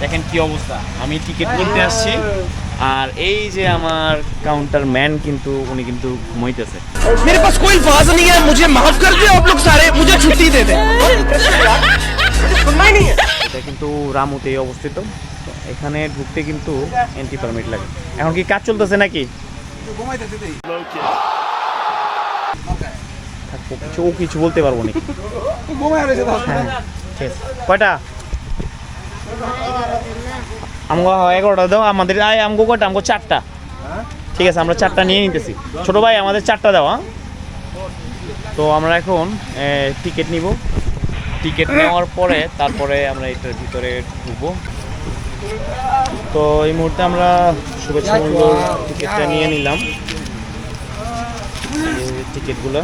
দেখেন কি অবস্থা আমি টিকিট কিনতে আসছি আর এই যে আমার কাউন্টার ম্যান কিন্তু উনি কিন্তু ঘুমাইতেছে मेरे पास कोई अल्फाज नहीं है मुझे माफ कर दे आप लोग सारे मुझे छुट्टी दे दे सुनना ही नहीं है এটা কিন্তু রামুতেই অবস্থিত তো এখানে ঢুকতে কিন্তু এন্ট্রি পারমিট লাগে এখন কি কাজ চলতেছে নাকি থাকবো, কিছু ও কিছু বলতে পারবো না হ্যাঁ, ঠিক আছে। কয়টা আমগো এগারোটা, দাও, আমাদের, আয়, আমগো কয়টা? আমগো চারটা। ঠিক আছে, আমরা চারটা নিয়ে নিতেছি। ছোট ভাই, আমাদের চারটা দাও হ্যাঁ? তো আমরা এখন টিকিট নিব। টিকিট নেওয়ার পরে, তারপরে আমরা এটার ভিতরে ঢুকবো। তো এই মুহূর্তে আমরা শুভেচ্ছা মূল্যর টিকিটটা নিয়ে নিলাম। টিকিটগুলো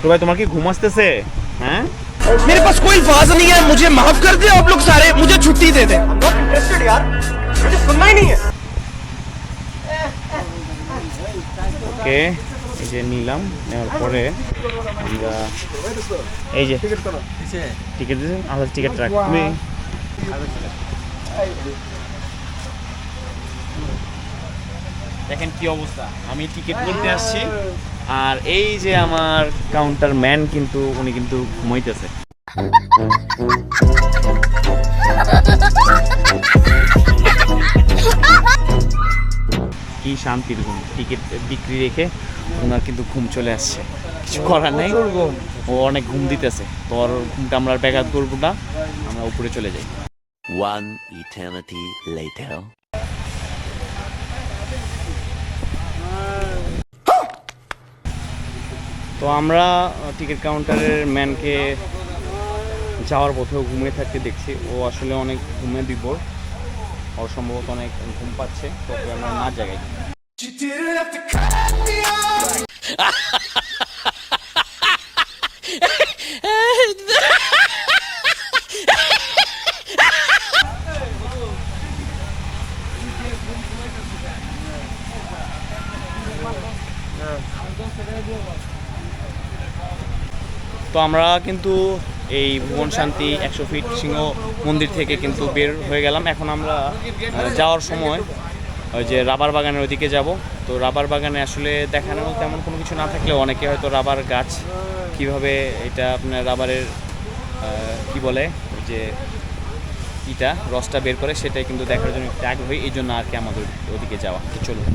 তো ভাই তোমার কি ঘুম আসতেছে হ্যাঁ मेरे पास कोई अल्फाज नहीं है मुझे माफ कर दे आप लोग सारे मुझे छुट्टी दे दे नॉट इंटरेस्टेड यार मुझे सुनना ही नहीं है ওকে এই যে নিলাম নেওয়ার পরে আমরা এই যে টিকিট দিয়েছেন আমাদের টিকিট রাখ তুমি দেখেন কি অবস্থা আমি টিকিট কিনতে আসছি আর এই যে আমার কাউন্টার ম্যান কিন্তু উনি কিন্তু ঘুমাইতেছে। কি শান্তির ঘুম টিকিট বিক্রি রেখে ওনার কিন্তু ঘুম চলে আসছে। কিছু করার নেই। ও অনেক ঘুম দিতেছে। তো ওর ঘুমটা আমরা ব্যাঘাত করব না আমরা উপরে চলে যাই। One eternity later. তো আমরা টিকিট কাউন্টারের ম্যানকে যাওয়ার পথেও ঘুমিয়ে থাকতে দেখছি। ও আসলে অনেক ঘুমে বিভোর ওর সম্ভবত অনেক ঘুম পাচ্ছে। তো আমরা না জায়গায় তো আমরা কিন্তু এই ভুবন শান্তি একশো ফিট সিংহ মন্দির থেকে কিন্তু বের হয়ে গেলাম। এখন আমরা যাওয়ার সময় ওই যে রাবার বাগানের ওইদিকে যাব। তো রাবার বাগানে আসলে দেখানোর তেমন কোনো কিছু না থাকলেও অনেকে হয়তো রাবার গাছ কীভাবে এটা আপনার রাবারের কি বলে যে ইটা, রসটা বের করে সেটাই কিন্তু দেখার জন্য একটু আগ্রহী। এই জন্য আর কি আমাদের ওদিকে যাওয়া। চলুন।